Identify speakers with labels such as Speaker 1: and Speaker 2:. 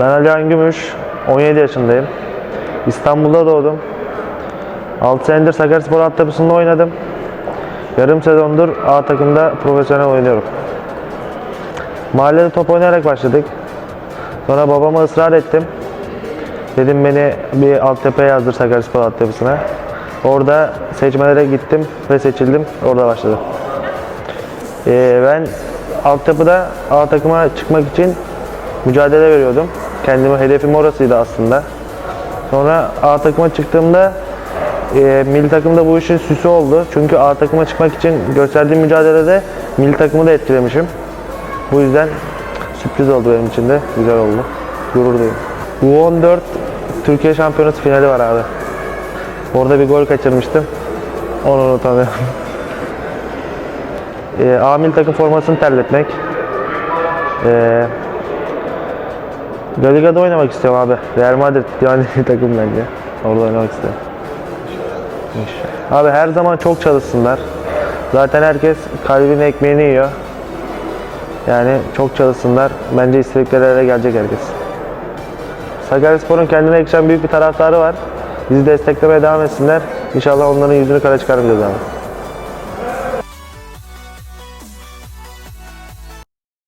Speaker 1: Ben Alihan Gümüş, 17 yaşındayım. İstanbul'da doğdum. 6 senedir Sakaryaspor altyapısında oynadım. Yarım sezondur A takımda profesyonel oynuyorum. Mahallede top oynayarak başladık. Sonra babama ısrar ettim. Dedim beni bir altyapıya yazdır Sakaryaspor altyapısına. Orada seçmelere gittim ve seçildim. Orada başladım. Ee, ben altyapıda A takıma çıkmak için mücadele veriyordum. Kendime hedefim orasıydı aslında. Sonra A takıma çıktığımda e, milli takımda bu işin süsü oldu. Çünkü A takıma çıkmak için gösterdiğim mücadelede milli takımı da etkilemişim. Bu yüzden sürpriz oldu benim için de. Güzel oldu. Gurur duydum. U14 Türkiye Şampiyonası finali var abi. Orada bir gol kaçırmıştım. Onu unutamıyorum. E, A milli takım formasını terletmek. E, La Liga'da oynamak istiyorum abi. Real Madrid yani takım bence. Orada oynamak istiyorum. İnşallah. Abi her zaman çok çalışsınlar. Zaten herkes kalbinin ekmeğini yiyor. Yani çok çalışsınlar. Bence istedikleri yere gelecek herkes. Sakaryaspor'un kendine yakışan büyük bir taraftarı var. Bizi desteklemeye devam etsinler. İnşallah onların yüzünü kara çıkarmayacağız abi.